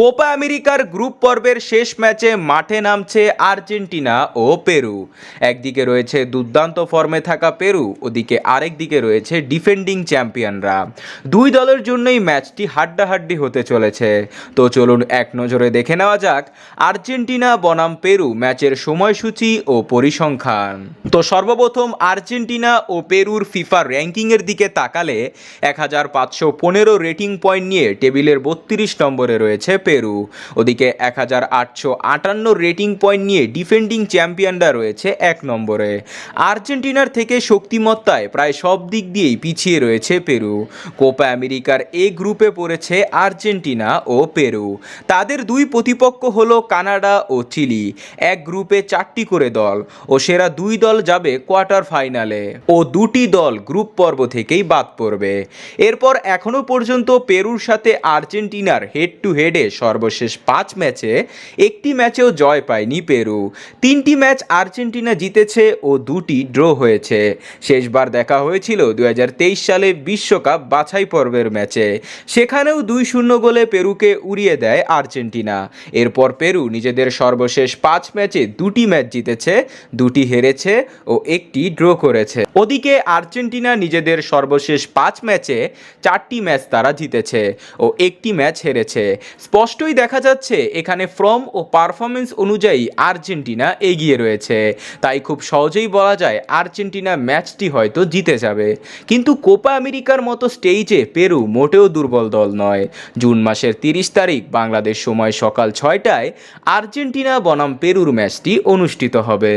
Copa আমেরিকার group পর্বের শেষ ম্যাচে মাঠে নামছে আর্জেন্টিনা ও পেরু। একদিকে রয়েছে দুর্দান্ত ফর্মে থাকা পেরু, ওদিকে আরেক দিকে রয়েছে ডিফেন্ডিং চ্যাম্পিয়নরা। দুই দলের জন্যই ম্যাচটি হাড্ডাহাড্ডি হতে চলেছে। তো চলুন এক নজরে দেখে নেওয়া যাক আর্জেন্টিনা, বনাম পেরু ম্যাচের সময়সূচি ও পরিসংখ্যান। তো সর্বপ্রথম আর্জেন্টিনা ও পেরুর ফিফা র্যাঙ্কিংয়ের দিকে তাকালে এক হাজার পাঁচশো পনেরো রেটিং পয়েন্ট নিয়ে টেবিলের বত্রিশ নম্বরে রয়েছে পেরু। ওদিকে এক হাজার আটশো আটান্ন রেটিং পয়েন্ট নিয়ে ডিফেন্ডিং চ্যাম্পিয়নরা রয়েছে এক নম্বরে। আর্জেন্টিনার থেকে শক্তিমত্তায় প্রায় সব দিক দিয়েই পিছিয়ে রয়েছে পেরু। কোপা আমেরিকার এ গ্রুপে পড়েছে আর্জেন্টিনা ও পেরু। তাদের দুই প্রতিপক্ষ হলো কানাডা ও চিলি। এক গ্রুপে চারটি করে দল ও সেরা দুই দল যাবে কোয়ার্টার ফাইনালে। ও দুটি দল গ্রুপ পর্ব থেকেই বাদ পড়বে। এরপর এখনও পর্যন্ত পেরুর সাথে আর্জেন্টিনার হেড টু হেডে সর্বশেষ পাঁচ ম্যাচে একটি ম্যাচেও জয় পায়নি পেরু। তিনটি ম্যাচ আর্জেন্টিনা জিতেছে ও দুটি ড্র হয়েছে। শেষবার দেখা হয়েছিল দু সালে বিশ্বকাপ বাছাই পর্বের ম্যাচে। সেখানেও দুই শূন্য গোলে পেরুকে উড়িয়ে দেয় আর্জেন্টিনা। এরপর পেরু নিজেদের সর্বশেষ পাঁচ ম্যাচে দুটি ম্যাচ জিতেছে, দুটি হেরেছে ও একটি ড্র করেছে। ওদিকে আর্জেন্টিনা নিজেদের সর্বশেষ পাঁচ ম্যাচে চারটি ম্যাচ তারা জিতেছে ও একটি ম্যাচ হেরেছে। স্পষ্টই দেখা যাচ্ছে, এখানে ফর্ম ও পারফরমেন্স অনুযায়ী আর্জেন্টিনা এগিয়ে রয়েছে। তাই খুব সহজেই বলা যায়, আর্জেন্টিনা ম্যাচটি হয়তো জিতে যাবে। কিন্তু কোপা আমেরিকার মতো স্টেজে পেরু মোটেও দুর্বল দল নয়। জুন মাসের তিরিশ তারিখ বাংলাদেশ সময় সকাল ছয়টায় আর্জেন্টিনা বনাম পেরুর ম্যাচটি অনুষ্ঠিত হবে।